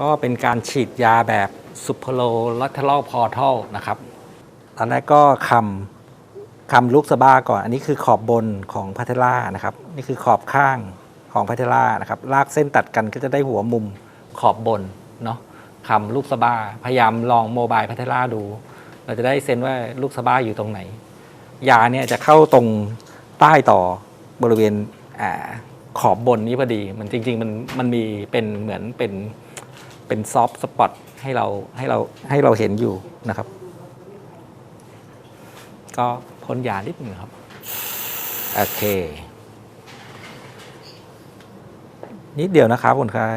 ก็เป็นการฉีดยาแบบซูเปอร์โลลัทเทอรัลพอร์ทัลนะครับตอนแรกก็คำคำลูกสะบ้าก่อน อันนี้คือขอบบนของพัทล่านะครับ นี่คือขอบข้างของพัทล่านะครับ ลากเส้นตัดกันก็จะได้หัวมุมขอบบนเนาะคำลูกสะบ้า พยายามลองโมบายพัทล่าดู เราจะได้เซนว่าลูกสะบ้าอยู่ตรงไหน ยาเนี่ยจะเข้าตรงใต้ต่อบริเวณอาขอบบนนี้พอดี มันจริง ๆ มันมันมีเป็นเหมือนเป็น เป็นซอฟต์สปอตให้เราให้เราให้เราเห็นอยู่นะครับ ก็พ่นยานิดหนึ่งครับ โอเค นิดเดียวนะครับคนไข้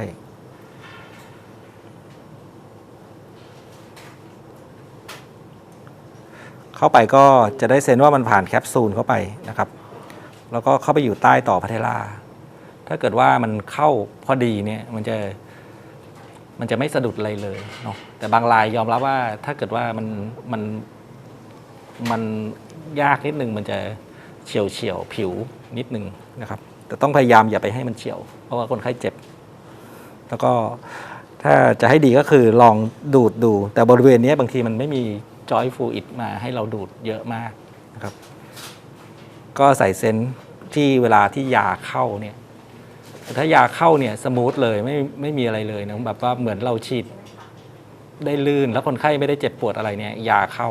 เข้าไปก็จะได้เซนว่ามันผ่านแคปซูลเข้าไปนะครับ แล้วก็เข้าไปอยู่ใต้ต่อพัทล่าถ้าเกิดว่ามันเข้าพอดีเนี่ยมันจะ มันจะไม่สะดุดอะไรเลยเนาะแต่บางรายยอมรับว่าถ้าเกิดว่ามันมันมันยากนิดนึงมันจะเฉียวเฉียวผิวนิดนึงนะครับ แต่ต้องพยายามอย่าไปให้มันเฉียว เพราะว่าคนไข้เจ็บ แล้วก็ถ้าจะให้ดีก็คือลองดูดดู แต่บริเวณนี้บางทีมันไม่มีจอยฟูอิดมาให้เราดูดเยอะมากนะครับ ก็ใส่เซนที่เวลาที่ยาเข้าเนี่ย ถ้ายาเข้าเนี่ยสมูทเลยไม่ไม่มีอะไรเลยนะแบบว่าเหมือนเราฉีดได้ลื่น แล้วคนไข้ไม่ได้เจ็บปวดอะไรเนี่ยยาเข้า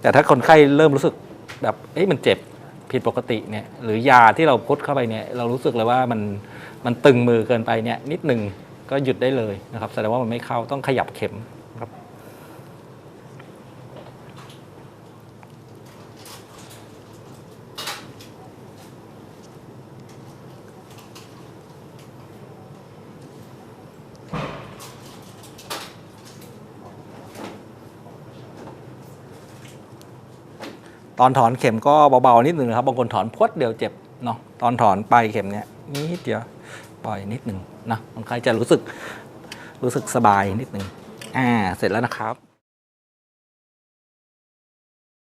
แต่ถ้าคนไข้เริ่มรู้สึกแบบเอ้ยมันเจ็บผิดปกติเนี่ยหรือยาที่เราพุดเข้าไปเนี่ยเรารู้สึกเลยว่ามันมันตึงมือเกินไปเนี่ยนิดหนึ่งก็หยุดได้เลยนะครับแสดงว่ามันไม่เข้าต้องขยับเข็ม ตอนถอนเข็มก็เบาๆนิดหนึ่งนะครับบางคนถอนพวดเดียวเจ็บเนาะตอนถอนปลายเข็มเนี่ยนิดเดียวปล่อยนิดหนึ่งนะคนไข้จะรู้สึกรู้สึกสบายนิดหนึ่งอ่าเสร็จแล้วนะครับ